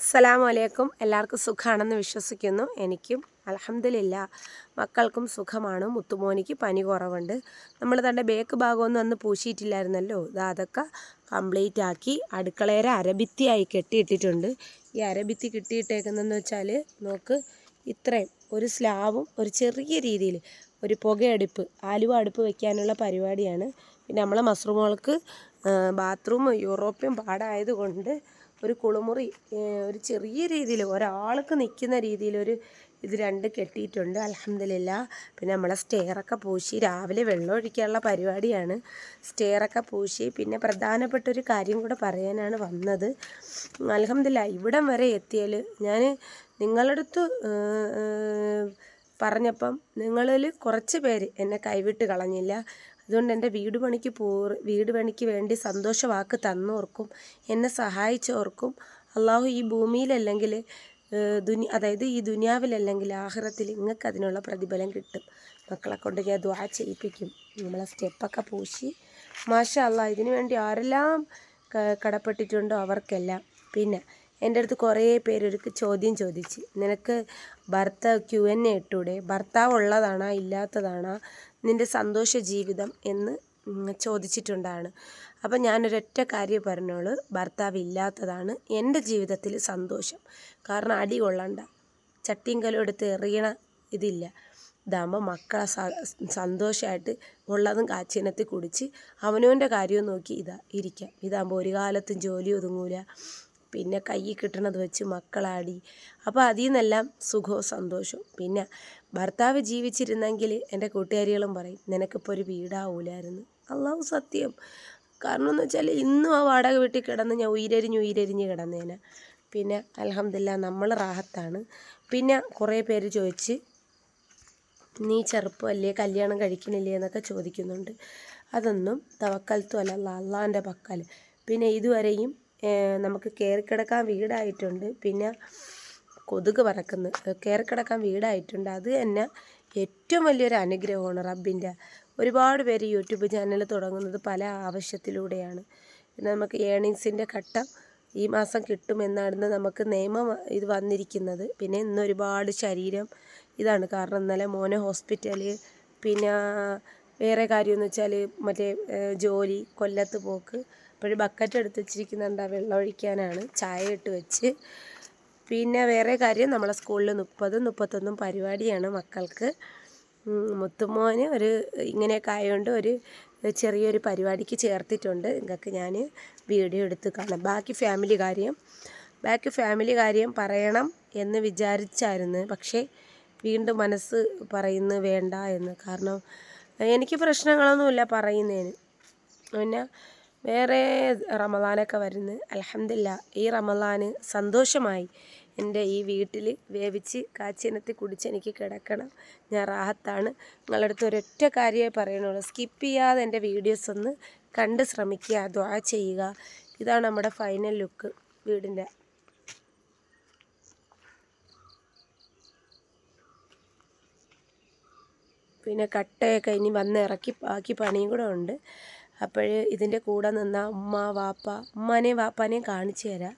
അസ്സലാമു അലൈക്കും എല്ലാവർക്കും സുഖമാണെന്ന് വിശ്വസിക്കുന്നു. എനിക്കും അലഹമില്ല മക്കൾക്കും സുഖമാണ്. മുത്തുമോനിക്ക് പനി കുറവുണ്ട്. നമ്മൾ തന്റെ ബേക്ക് ഭാഗമൊന്നും അന്ന് പൂശിയിട്ടില്ലായിരുന്നല്ലോ. ഇത് അതൊക്കെ കംപ്ലീറ്റ് ആക്കി അടുക്കളയുടെ അരഭിത്തിയായി കെട്ടിയിട്ടിട്ടുണ്ട്. ഈ അരഭിത്തി കിട്ടിയിട്ടേക്കുന്നതെന്ന് വെച്ചാൽ നോക്ക് ഇത്രയും ഒരു സ്ലാവും ഒരു ചെറിയ രീതിയിൽ ഒരു പുകയടുപ്പ് ആലുവ അടുപ്പ് വെക്കാനുള്ള പരിപാടിയാണ്. പിന്നെ നമ്മളെ മസ്റൂമുകൾക്ക് ബാത്റൂം യൂറോപ്യൻ പാടായതുകൊണ്ട് ഒരു കുളിമുറി ഒരു ചെറിയ രീതിയിൽ ഒരാൾക്ക് നിൽക്കുന്ന രീതിയിലൊരു ഇത് രണ്ട് കെട്ടിയിട്ടുണ്ട് അലഹമില്ല പിന്നെ നമ്മളെ സ്റ്റെയറൊക്കെ പൂശി രാവിലെ വെള്ളം ഒഴിക്കാനുള്ള പരിപാടിയാണ്. സ്റ്റെയറൊക്കെ പൂശി. പിന്നെ പ്രധാനപ്പെട്ട ഒരു കാര്യം കൂടെ പറയാനാണ് വന്നത്. അലഹമില്ല ഇവിടം വരെ എത്തിയാൽ ഞാൻ നിങ്ങളടുത്ത് പറഞ്ഞപ്പം നിങ്ങളിൽ കുറച്ച് പേര് എന്നെ കൈവിട്ട് കളഞ്ഞില്ല. അതുകൊണ്ട് എന്റെ വീട് പണിക്ക് പോ വീട് പണിക്ക് വേണ്ടി സന്തോഷവാക്ക് തന്നവർക്കും എന്നെ സഹായിച്ചവർക്കും അള്ളാഹു ഈ ഭൂമിയിലല്ലെങ്കിൽ ദുനി അതായത് ഈ ദുനിയാവിലല്ലെങ്കിൽ ആഹ്റത്തിൽ നിങ്ങൾക്ക് അതിനുള്ള പ്രതിഫലം കിട്ടും. മക്കളെ കൊണ്ട് ഞാൻ ദ്വാ ചെയ്യിപ്പിക്കും. നമ്മളെ സ്റ്റെപ്പൊക്കെ പൂശി. മാഷ അള്ളാ ഇതിനു വേണ്ടി ആരെല്ലാം കടപ്പെട്ടിട്ടുണ്ടോ അവർക്കെല്ലാം. പിന്നെ എന്റെ അടുത്ത് കുറേ പേരൊരുക്ക് ചോദ്യം ചോദിച്ച്. നിനക്ക് ഭർത്താവ് ക്യു എൻ എ ഇട്ടൂടെ? ഭർത്താവ് ഉള്ളതാണോ? ഇല്ലാത്തതാണോ? നിന്റെ സന്തോഷ ജീവിതം എന്ന് ചോദിച്ചിട്ടുണ്ടാണ്. അപ്പം ഞാനൊരൊറ്റ കാര്യം പറഞ്ഞോളൂ. ഭർത്താവ് ഇല്ലാത്തതാണ് എന്റെ ജീവിതത്തിൽ സന്തോഷം. കാരണം അടി കൊള്ളണ്ട. ചട്ടിയും കലം എടുത്ത് എറിയണ ഇതില്ല. ഇതാകുമ്പോൾ മക്കളെ സന്തോഷമായിട്ട് ഉള്ളതും കാച്ചിനത്തിൽ കുടിച്ച് അവനവന്റെ കാര്യവും നോക്കി ഇതാ ഇരിക്കാം. ഇതാകുമ്പോൾ ഒരു കാലത്തും ജോലി ഒതുങ്ങൂല. പിന്നെ കയ്യിൽ കിട്ടണത് വെച്ച് മക്കളാടി. അപ്പോൾ അതിൽ നിന്നെല്ലാം സുഖവും സന്തോഷവും. പിന്നെ ഭർത്താവ് ജീവിച്ചിരുന്നെങ്കിൽ എന്റെ കൂട്ടുകാരികളും പറയും നിനക്കിപ്പോൾ ഒരു വീടാവൂലായിരുന്നു. അള്ളാഹു സത്യം. കാരണം എന്ന് വെച്ചാൽ ഇന്നും ആ വാടക വീട്ടിൽ കിടന്ന് ഞാൻ ഉയരരിഞ്ഞ് ഉയരരിഞ്ഞ് കിടന്നേനെ. പിന്നെ അലഹമില്ല നമ്മൾ റാഹത്താണ്. പിന്നെ കുറേ പേര് ചോദിച്ച് നീ ചെറുപ്പമല്ലേ കല്യാണം കഴിക്കണില്ലേ എന്നൊക്കെ ചോദിക്കുന്നുണ്ട്. അതൊന്നും തവക്കലത്തും അല്ല അള്ളാന്റെ പക്കൽ. പിന്നെ ഇതുവരെയും നമുക്ക് കയറിക്കിടക്കാൻ വീടായിട്ടുണ്ട്. പിന്നെ കൊതുക് പറക്കുന്നു. കയറിക്കിടക്കാൻ വീടായിട്ടുണ്ട്. അത് തന്നെ ഏറ്റവും വലിയൊരു അനുഗ്രഹമാണ് റബ്ബിന്റെ. ഒരുപാട് പേര് യൂട്യൂബ് ചാനൽ തുടങ്ങുന്നത് പല ആവശ്യത്തിലൂടെയാണ്. നമുക്ക് ഏണിങ്സിന്റെ ഘട്ടം ഈ മാസം കിട്ടുമെന്നാണ് നമുക്ക് നിയമം ഇത് വന്നിരിക്കുന്നത്. പിന്നെ ഇന്ന് ഒരുപാട് ശരീരം ഇതാണ്. കാരണം ഇന്നലെ മോനെ ഹോസ്പിറ്റലിൽ പിന്നെ വേറെ കാര്യമെന്ന് വെച്ചാൽ മറ്റേ ജോലി കൊല്ലത്ത് പോക്ക് അപ്പോഴും ബക്കറ്റ് എടുത്ത് വെച്ചിരിക്കുന്നുണ്ട് വെള്ളം ഒഴിക്കാനാണ്. ചായ ഇട്ട് വെച്ച്. പിന്നെ വേറെ കാര്യം നമ്മളെ സ്കൂളിൽ മുപ്പതും മുപ്പത്തൊന്നും പരിപാടിയാണ് മക്കൾക്ക്. മുത്തുമോന് ഒരു ഇങ്ങനെയൊക്കെ ആയതുകൊണ്ട് ഒരു ചെറിയൊരു പരിപാടിക്ക് ചേർത്തിട്ടുണ്ട്. നിങ്ങൾക്ക് ഞാൻ വീഡിയോ എടുത്ത് കാണാം. ബാക്കി ഫാമിലി കാര്യം ബാക്കി ഫാമിലി കാര്യം പറയണം എന്ന് വിചാരിച്ചായിരുന്നു. പക്ഷേ വീണ്ടും മനസ്സ് പറയുന്നു വേണ്ട എന്ന്. കാരണം എനിക്ക് പ്രശ്നങ്ങളൊന്നുമില്ല പറയുന്നതിന് പിന്നെ വേറെ റമദാനൊക്കെ വരുന്നു. അലഹമില്ല ഈ റമദാന് സന്തോഷമായി എന്റെ ഈ വീട്ടിൽ വേവിച്ച് കാച്ചിനത്തി കുടിച്ച് എനിക്ക് കിടക്കണം. ഞാൻ റാഹത്താണ്. നിങ്ങളടുത്ത് ഒരൊറ്റ കാര്യമേ പറയണുള്ളൂ. സ്കിപ്പ് ചെയ്യാതെ എന്റെ വീഡിയോസ് ഒന്ന് കണ്ട് ശ്രമിക്കുക ദ്വാ ചെയ്യുക. ഇതാണ് നമ്മുടെ ഫൈനൽ ലുക്ക് വീടിന്റെ. പിന്നെ കട്ടയൊക്കെ ഇനി വന്ന് ഇറക്കി ബാക്കി പണിയും കൂടെ ഉണ്ട്. അപ്പോൾ ഇതിന്റെ കൂടെ നിന്ന ഉമ്മ വാപ്പ ഉമ്മാനെയും വാപ്പാനെയും കാണിച്ചു തരാം.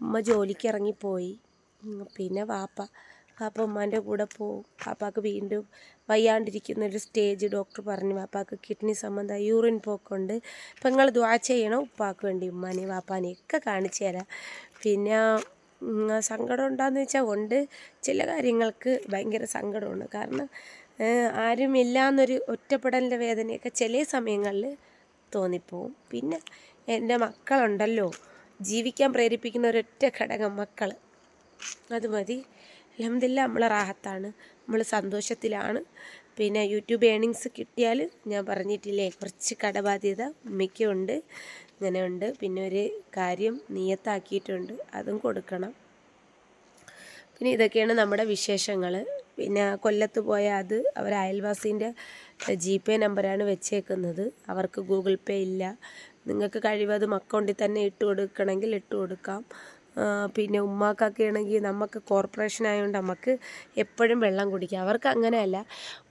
ഉമ്മ ജോലിക്ക് ഇറങ്ങിപ്പോയി. പിന്നെ വാപ്പ. വാപ്പ ഉമ്മാന്റെ കൂടെ പോവും. വാപ്പാക്ക് വീണ്ടും വയ്യാണ്ടിരിക്കുന്ന ഒരു സ്റ്റേജ് ഡോക്ടർ പറഞ്ഞു. വാപ്പാക്ക് കിഡ്നി സംബന്ധം യൂറിൻ പോക്കുണ്ട്. അപ്പം നിങ്ങൾ ദ്വാ ചെയ്യണം. ഉപ്പാക്ക് വേണ്ടി ഉമ്മാനെയും വാപ്പാനെയും ഒക്കെ കാണിച്ചു തരാം. പിന്നെ സങ്കടം ഉണ്ടാന്ന് വെച്ചാൽ ഉണ്ട്. ചില കാര്യങ്ങൾക്ക് ഭയങ്കര സങ്കടമാണ്. കാരണം ആരുമില്ല എന്നൊരു ഒറ്റപ്പെടലിന്റെ വേദനയൊക്കെ ചില സമയങ്ങളിൽ തോന്നിപ്പോവും. പിന്നെ എന്റെ മക്കളുണ്ടല്ലോ. ജീവിക്കാൻ പ്രേരിപ്പിക്കുന്ന ഒരൊറ്റ ഘടകം മക്കൾ അത് മതി. അലഹമില്ല നമ്മൾ റാഹത്താണ്. നമ്മൾ സന്തോഷത്തിലാണ്. പിന്നെ യൂട്യൂബ് ഏണിങ്സ് കിട്ടിയാൽ ഞാൻ പറഞ്ഞിട്ടില്ലേ കുറച്ച് കടബാധ്യത ഉമ്മയ്ക്കുണ്ട് ഇങ്ങനെ ഉണ്ട് പിന്നെ ഒരു കാര്യം നിയത്താക്കിയിട്ടുണ്ട് അതും കൊടുക്കണം. പിന്നെ ഇതൊക്കെയാണ് നമ്മുടെ വിശേഷങ്ങൾ പിന്നെ കൊല്ലത്ത് പോയ അത് അവർ അയൽവാസീന്റെ ജി പേ നമ്പറാണ് വെച്ചേക്കുന്നത്. അവർക്ക് ഗൂഗിൾ പേ ഇല്ല. നിങ്ങൾക്ക് കഴിവതും അക്കൗണ്ടിൽ തന്നെ ഇട്ട് കൊടുക്കണമെങ്കിൽ ഇട്ട് കൊടുക്കാം. പിന്നെ ഉമ്മാക്കൊക്കെ ആണെങ്കിൽ നമുക്ക് കോർപ്പറേഷൻ ആയതുകൊണ്ട് നമുക്ക് എപ്പോഴും വെള്ളം കുടിക്കാം. അവർക്ക് അങ്ങനെയല്ല.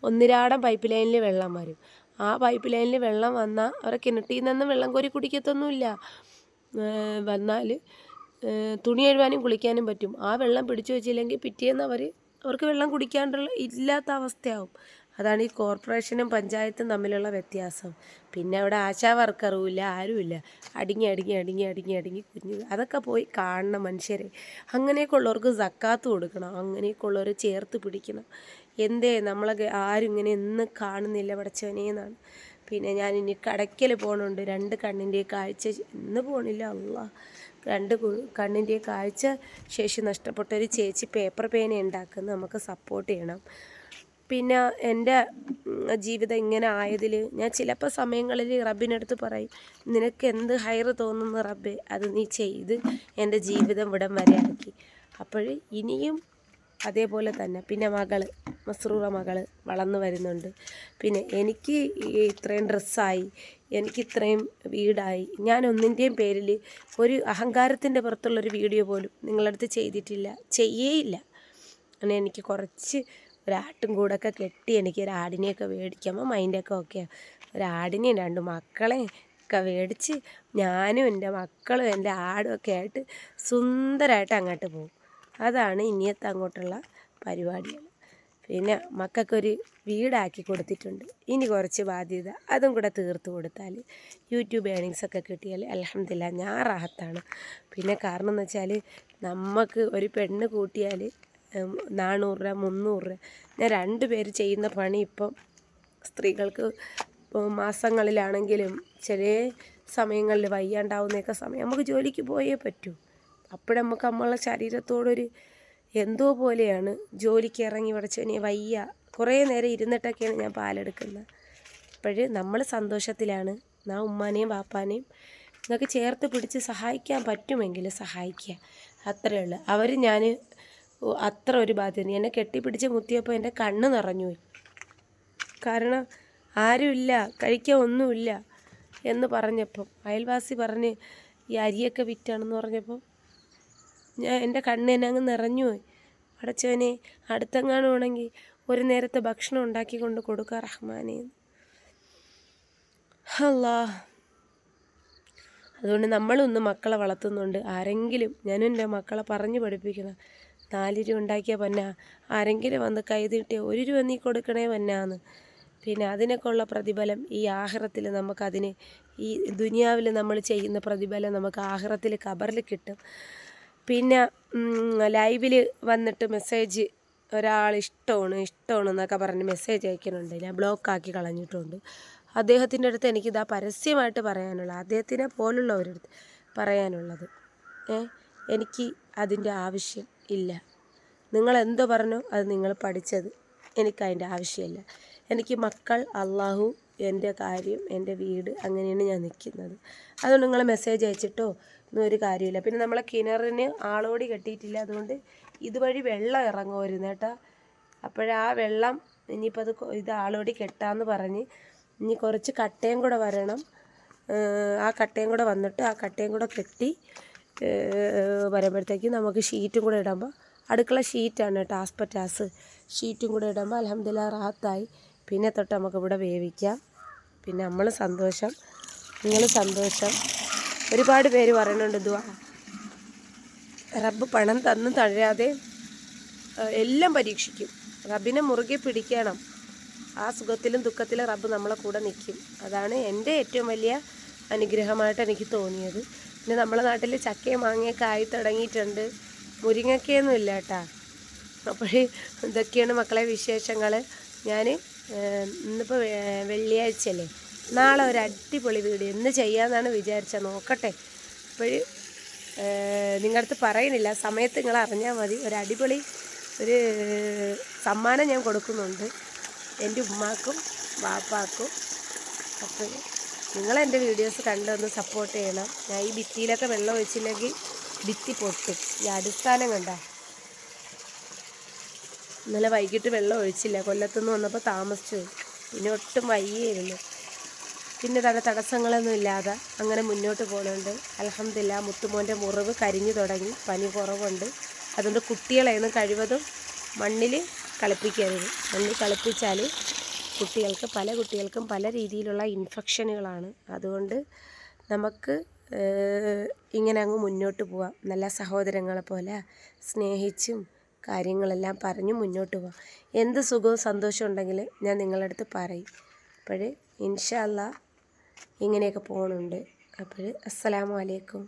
ഒന്നിരാടം പൈപ്പ് ലൈനിൽ വെള്ളം വരും. ആ പൈപ്പ് ലൈനിൽ വെള്ളം വന്നാൽ അവരെ കിണറ്റിൽ നിന്നും വെള്ളം കോരി കുടിക്കത്തൊന്നുമില്ല. വന്നാൽ തുണി കഴുകാനും കുളിക്കാനും പറ്റും. ആ വെള്ളം പിടിച്ചു വെച്ചില്ലെങ്കിൽ പിറ്റേന്ന് അവർ അവർക്ക് വെള്ളം കുടിക്കാണ്ടുള്ള ഇല്ലാത്ത അവസ്ഥയാവും. അതാണ് ഈ കോർപ്പറേഷനും പഞ്ചായത്തും തമ്മിലുള്ള വ്യത്യാസം. പിന്നെ അവിടെ ആശാ വർക്കറും ഇല്ല ആരുമില്ല. അടുങ്ങി അടുങ്ങി അടുങ്ങി അടുങ്ങി അടുങ്ങി കുഞ്ഞു അതൊക്കെ പോയി കാണണം മനുഷ്യരെ. അങ്ങനെയൊക്കെ ഉള്ളവർക്ക് സക്കാത്ത് കൊടുക്കണം അങ്ങനെയൊക്കെ ഉള്ളവർ ചേർത്ത് പിടിക്കണം. എന്തേ നമ്മളെ ആരും ഇങ്ങനെ എന്നും കാണുന്നില്ല പടച്ചവനേന്നാണ് പിന്നെ ഞാൻ ഇനി കടയ്ക്കൽ പോകണുണ്ട് രണ്ട് കണ്ണിന്റെ കാഴ്ച ഇന്ന് പോകണില്ല അല്ല രണ്ട് കണ്ണിന്റെ കാഴ്ച ശേഷി നഷ്ടപ്പെട്ട ഒരു ചേച്ചി പേപ്പർ പേന ഉണ്ടാക്കുന്ന നമുക്ക് സപ്പോർട്ട് ചെയ്യണം. പിന്നെ എന്റെ ജീവിതം ഇങ്ങനെ ആയതിൽ ഞാൻ ചിലപ്പോൾ സമയങ്ങളിൽ റബ്ബിനടുത്ത് പറയും നിനക്ക് എന്ത് ഹയർ തോന്നുന്നു റബ്ബെ? അത് നീ ചെയ്ത് എന്റെ ജീവിതം ഇവിടം വരെ ആക്കി. അപ്പോൾ ഇനിയും അതേപോലെ തന്നെ. പിന്നെ മകൾ. മസ്രൂറ മകൾ വളർന്നു വരുന്നുണ്ട്. പിന്നെ എനിക്ക് ഇത്രയും ഡ്രസ്സായി എനിക്ക് ഇത്രയും വീടായി ഞാൻ ഒന്നിന്റെയും പേരിൽ ഒരു അഹങ്കാരത്തിന്റെ പുറത്തുള്ളൊരു വീഡിയോ പോലും നിങ്ങളടുത്ത് ചെയ്തിട്ടില്ല ചെയ്യേയില്ല. അങ്ങനെ എനിക്ക് കുറച്ച് ഒരാട്ടും കൂടൊക്കെ കെട്ടി എനിക്ക് ഒരു ആടിനെയൊക്കെ മേടിക്കുമ്പോൾ മൈൻഡൊക്കെ ഓക്കെയാണ് ഒരാടിനെയും രണ്ട് മക്കളെ ഒക്കെ മേടിച്ച് ഞാനും എന്റെ മക്കളും എന്റെ ആടും ഒക്കെ ആയിട്ട് സുന്ദരമായിട്ട് അങ്ങോട്ട് പോകും. അതാണ് ഇനിയത്തെ അങ്ങോട്ടുള്ള പരിപാടികൾ പിന്നെ മക്കൾക്കൊരു വീടാക്കി കൊടുത്തിട്ടുണ്ട്. ഇനി കുറച്ച് ബാധ്യത അതും കൂടെ തീർത്ത് കൊടുത്താൽ യൂട്യൂബ് ഏണിങ്സ് ഒക്കെ കിട്ടിയാൽ അലഹമില്ല ഞാൻ റാഹത്താണ് പിന്നെ കാരണം എന്ന് വെച്ചാൽ നമുക്ക് ഒരു പെണ്ണ് കൂട്ടിയാൽ നാനൂറ് രൂപ മുന്നൂറ് രൂപ. ഞാൻ രണ്ട് പേര് ചെയ്യുന്ന പണി ഇപ്പം സ്ത്രീകൾക്ക് മാസങ്ങളിലാണെങ്കിലും ചില സമയങ്ങളിൽ വയ്യാണ്ടാവുന്നൊക്കെ സമയം നമുക്ക് ജോലിക്ക് പോയേ പറ്റൂ. അപ്പോൾ നമുക്ക് നമ്മളെ ശരീരത്തോടൊരു എന്തോ പോലെയാണ്. ജോലിക്ക് ഇറങ്ങി പഠിച്ചവനെ വയ്യ. കുറേ നേരം ഇരുന്നിട്ടൊക്കെയാണ് ഞാൻ പാലെടുക്കുന്നത്. ഇപ്പോഴും നമ്മൾ സന്തോഷത്തിലാണ്. നാ ഉമ്മാനെയും വാപ്പാനെയും ഇതൊക്കെ ചേർത്ത് പിടിച്ച് സഹായിക്കാൻ പറ്റുമെങ്കിൽ സഹായിക്കുക. അത്രയേ ഉള്ളൂ. അവർ ഞാൻ അത്ര ഒരു ബാധ്യത എന്നെ കെട്ടിപ്പിടിച്ച് മുത്തിയപ്പോൾ എന്റെ കണ്ണ് നിറഞ്ഞു പോയി. കാരണം ആരുമില്ല കഴിക്കാൻ ഒന്നുമില്ല എന്ന് പറഞ്ഞപ്പം അയൽവാസി പറഞ്ഞ് ഈ അരിയൊക്കെ വിറ്റാണെന്ന് പറഞ്ഞപ്പം ഞാൻ എന്റെ കണ്ണ് അങ്ങ് നിറഞ്ഞു പോയി അടച്ചവനെ അടുത്തെങ്ങാനും ഒരു നേരത്തെ ഭക്ഷണം ഉണ്ടാക്കി കൊണ്ട് കൊടുക്കുക റഹ്മാനെ. അല്ലാ അതുകൊണ്ട് നമ്മളൊന്ന് മക്കളെ വളർത്തുന്നുണ്ട്. ആരെങ്കിലും ഞാനും എന്റെ മക്കളെ പറഞ്ഞു പഠിപ്പിക്കണം. നാല് രൂപ ഉണ്ടാക്കിയ പന്ന ആരെങ്കിലും വന്ന് കൈ നീട്ടിയ ഒരു രൂപ നീ കൊടുക്കണേ പന്നാന്ന്. പിന്നെ അതിനൊക്കെ ഉള്ള പ്രതിഫലം ഈ ആഹ്റത്തിൽ നമുക്കതിന് ഈ ദുനിയാവിൽ നമ്മൾ ചെയ്യുന്ന പ്രതിഫലം നമുക്ക് ആഹ്റത്തിൽ കബറിൽ കിട്ടും. പിന്നെ ലൈവിൽ വന്നിട്ട് മെസ്സേജ് ഒരാൾ ഇഷ്ടമാണ് ഇഷ്ടമാണ് എന്നൊക്കെ പറഞ്ഞ് മെസ്സേജ് അയക്കുന്നുണ്ട്. ഞാൻ ബ്ലോക്കാക്കി കളഞ്ഞിട്ടുണ്ട്. അദ്ദേഹത്തിന്റെ അടുത്ത് എനിക്കിതാ പരസ്യമായിട്ട് പറയാനുള്ളത്. അദ്ദേഹത്തിനെ പോലുള്ളവരടുത്ത് പറയാനുള്ളത്. ഏ എനിക്ക് അതിന്റെ ആവശ്യം ഇല്ല. നിങ്ങൾ എന്തോ പറഞ്ഞോ അത് നിങ്ങൾ പഠിച്ചത് എനിക്കതിന്റെ ആവശ്യമില്ല. എനിക്ക് മക്കൾ അള്ളാഹു എന്റെ കാര്യം എന്റെ വീട് അങ്ങനെയാണ് ഞാൻ നിൽക്കുന്നത്. അതുകൊണ്ട് നിങ്ങൾ മെസ്സേജ് അയച്ചിട്ടോ? ഒന്നും ഒരു കാര്യമില്ല. പിന്നെ നമ്മളെ കിണറിന് ആളോടി കെട്ടിയിട്ടില്ല. അതുകൊണ്ട് ഇതുവഴി വെള്ളം ഇറങ്ങുമായിരുന്നു കേട്ടോ. അപ്പോഴാ വെള്ളം ഇനിയിപ്പോൾ അത് ഇത് ആളോടി കെട്ടാന്ന് പറഞ്ഞ് ഇനി കുറച്ച് കട്ടയും കൂടെ വരണം. ആ കട്ടയും കൂടെ വന്നിട്ട് ആ കട്ടയും കൂടെ കെട്ടി വരുമ്പോഴത്തേക്ക് നമുക്ക് ഷീറ്റും കൂടെ ഇടുമ്പോൾ അടുക്കള ഷീറ്റാണ് കേട്ടോ ആസ്പറ്റാസ്. ഷീറ്റും കൂടെ ഇടുമ്പോൾ അലഹമ്മദില്ല റാഹത്തായി. പിന്നെ തൊട്ട് നമുക്കിവിടെ വേവിക്കാം. പിന്നെ നമ്മൾ സന്തോഷം നിങ്ങൾ സന്തോഷം. ഒരുപാട് പേര് പറയുന്നുണ്ട് ദുആ റബ്ബ് പണം തന്ന് തഴയാതെ എല്ലാം പരീക്ഷിക്കും. റബ്ബിനെ മുറുകെ പിടിക്കണം. ആ സുഖത്തിലും ദുഃഖത്തിലും റബ്ബ് നമ്മളെ കൂടെ നിൽക്കും. അതാണ് എന്റെ ഏറ്റവും വലിയ അനുഗ്രഹമായിട്ട് എനിക്ക് തോന്നിയത്. പിന്നെ നമ്മളെ നാട്ടിൽ ചക്കയും മാങ്ങയൊക്കെ ആയി തുടങ്ങിയിട്ടുണ്ട്. മുരിങ്ങക്കയൊന്നും ഇല്ല കേട്ടാ. അപ്പോഴേ ഇതൊക്കെയാണ് മക്കളെ വിശേഷങ്ങൾ ഞാൻ ഇന്നിപ്പോൾ വെള്ളിയാഴ്ചയല്ലേ. നാളെ ഒരു അടിപൊളി വീഡിയോ. ഇന്ന് ചെയ്യാമെന്നാണ് വിചാരിച്ചത് നോക്കട്ടെ. അപ്പോഴ് നിങ്ങളടുത്ത് പറയുന്നില്ല സമയത്ത് നിങ്ങൾ അറിഞ്ഞാൽ മതി. ഒരു അടിപൊളി ഒരു സമ്മാനം ഞാൻ കൊടുക്കുന്നുണ്ട്. എന്റെ ഉമ്മാക്കും വാപ്പാക്കും അപ്പോൾ നിങ്ങൾ എന്റെ വീഡിയോസ് കണ്ടൊന്ന് സപ്പോർട്ട് ചെയ്യണം. ഞാൻ ഈ ഭിത്തിയിലൊക്കെ വെള്ളം ഒഴിച്ചില്ലെങ്കിൽ ഭിത്തി പൊട്ടും. ഈ അടിസ്ഥാനം കണ്ട. ഇന്നലെ വൈകിട്ട് വെള്ളം ഒഴിച്ചില്ല. കൊല്ലത്തുനിന്ന് വന്നപ്പോൾ താമസിച്ചു. പിന്നെ ഒട്ടും വയ്യായിരുന്നു. പിന്നെ തട തടസ്സങ്ങളൊന്നും ഇല്ലാതെ അങ്ങനെ മുന്നോട്ട് പോകുന്നുണ്ട് അലഹമില്ല മുത്തുമോന്റെ മുറിവ് കരിഞ്ഞു തുടങ്ങി. പനി കുറവുണ്ട്. അതുകൊണ്ട് കുട്ടികളെയൊന്നും കഴിവതും മണ്ണിൽ കളിപ്പിക്കരുത്. മണ്ണിൽ കളിപ്പിച്ചാൽ കുട്ടികൾക്ക് പല കുട്ടികൾക്കും പല രീതിയിലുള്ള ഇൻഫെക്ഷനുകളാണ്. അതുകൊണ്ട് നമുക്ക് ഇങ്ങനെ അങ്ങ് മുന്നോട്ട് പോവാം. നല്ല സഹോദരങ്ങളെ പോലെ സ്നേഹിച്ചും കാര്യങ്ങളെല്ലാം പറഞ്ഞ് മുന്നോട്ട് പോവാം. എന്ത് സുഖവും സന്തോഷവും ഉണ്ടെങ്കിൽ ഞാൻ നിങ്ങളുടെ അടുത്ത് പറയും. അപ്പോൾ ഇൻഷാ അല്ലാ ഇങ്ങനെയൊക്കെ പോകണുണ്ട് അപ്പോൾ അസ്സലാമു അലൈക്കും.